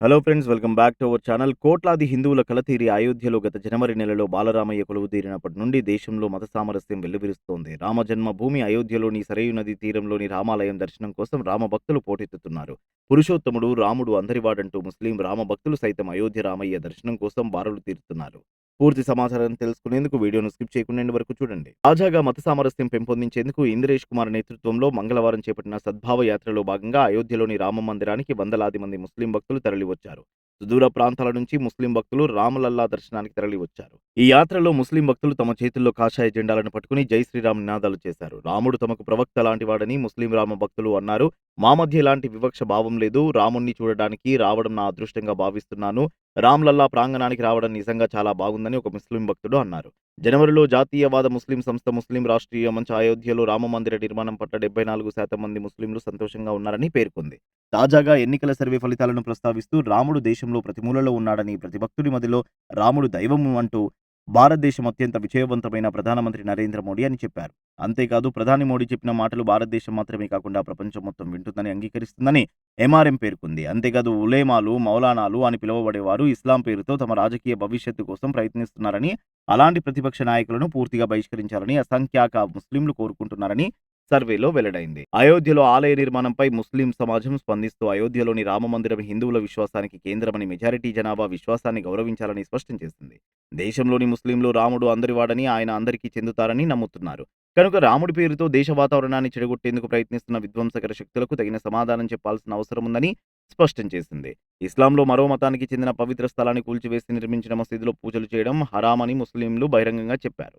Hello friends welcome back to our channel కోట్లాది హిందువుల కలతీరి అయోధ్యలో గత జనవరి నెలలో బాలరామయ్య కొలువు తీరినప్పటి నుండి దేశంలో మత సామరస్యం వెల్లువిరుస్తోంది. రామజన్మభూమి అయోధ్యలోని సరయు నది తీరంలోని రామాలయం దర్శనం కోసం రామభక్తులు పోటెత్తుతున్నారు. పురుషోత్తముడు రాముడు అందరివాడంటూ ముస్లిం రామభక్తులు సైతం అయోధ్య రామయ్య దర్శనం కోసం బారులు తీరుతున్నారు. పూర్తి సమాచారం తెలుసుకునేందుకు వీడియోను స్కిప్ చేయకుండా వరకు చూడండి. తాజాగా మత సామరస్యం పెంపొందించేందుకు ఇంద్రేష్ కుమార్ నేతృత్వంలో మంగళవారం చేపట్టిన సద్భావ యాత్రలో భాగంగా అయోధ్యలోని రామ మందిరానికి వందలాది మంది ముస్లిం భక్తులు తరలివచ్చారు. సుదూర ప్రాంతాల నుంచి ముస్లిం భక్తులు రామలల్లా దర్శనానికి తరలివచ్చారు. ఈ యాత్రలో ముస్లిం భక్తులు తమ చేతుల్లో కాషాయ జెండాలను పట్టుకుని జై శ్రీరామ్ నినాదాలు చేశారు. రాముడు తమకు ప్రవక్త లాంటివాడని ముస్లిం రామ భక్తులు అన్నారు. మా మధ్య ఎలాంటి వివక్ష భావం లేదు. రాముణ్ణి చూడడానికి రావడం నా అదృష్టంగా భావిస్తున్నాను. రామ్లల్లా ప్రాంగణానికి రావడం నిజంగా చాలా బాగుందని ఒక ముస్లిం భక్తుడు అన్నారు. జనవరిలో జాతీయవాద ముస్లిం సంస్థ ముస్లిం రాష్ట్రీయ మంచ అయోధ్యలో రామ మందిర నిర్మాణం పట్ల డెబ్బై నాలుగు శాతం మంది ముస్లింలు సంతోషంగా ఉన్నారని పేర్కొంది. తాజాగా ఎన్నికల సర్వే ఫలితాలను ప్రస్తావిస్తూ రాముడు దేశంలో ప్రతి మూలలో ఉన్నాడని ప్రతి భక్తుడి మదిలో రాముడు దైవము అంటూ భారతదేశం అత్యంత విజయవంతమైన ప్రధానమంత్రి నరేంద్ర మోడీ అని చెప్పారు. అంతేకాదు ప్రధాని మోడీ చెప్పిన మాటలు భారతదేశం మాత్రమే కాకుండా ప్రపంచం మొత్తం వింటుందని అంగీకరిస్తుందని ఎంఆర్ఎం పేర్కొంది. అంతేకాదు ఉలేమాలు మౌలానాలు అని పిలువబడేవారు ఇస్లాం పేరుతో తమ రాజకీయ భవిష్యత్తు కోసం ప్రయత్నిస్తున్నారని అలాంటి ప్రతిపక్ష నాయకులను పూర్తిగా బహిష్కరించాలని అసంఖ్యాక ముస్లింలు కోరుకుంటున్నారని సర్వేలో వెల్లడైంది. అయోధ్యలో ఆలయ నిర్మాణంపై ముస్లిం సమాజం స్పందిస్తూ అయోధ్యలోని రామ మందిరం హిందువుల విశ్వాసానికి కేంద్రమని మెజారిటీ జనాభా విశ్వాసాన్ని గౌరవించాలని స్పష్టం చేసింది. దేశంలోని ముస్లింలు రాముడు అందరివాడని ఆయన అందరికీ చెందుతారని నమ్ముతున్నారు. కనుక రాముడి పేరుతో దేశ వాతావరణాన్ని చెడగొట్టేందుకు ప్రయత్నిస్తున్న విధ్వంసకర శక్తులకు తగిన సమాధానం చెప్పాల్సిన అవసరం ఉందని స్పష్టం చేసింది. ఇస్లాంలో మరో మతానికి చెందిన పవిత్ర స్థలాన్ని కూల్చివేసి నిర్మించిన మసీదులో పూజలు చేయడం హరామని ముస్లింలు బహిరంగంగా చెప్పారు.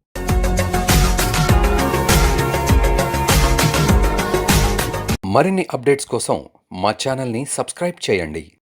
మరిన్ని అప్డేట్స్ కోసం మా ఛానల్ని సబ్స్క్రైబ్ చేయండి.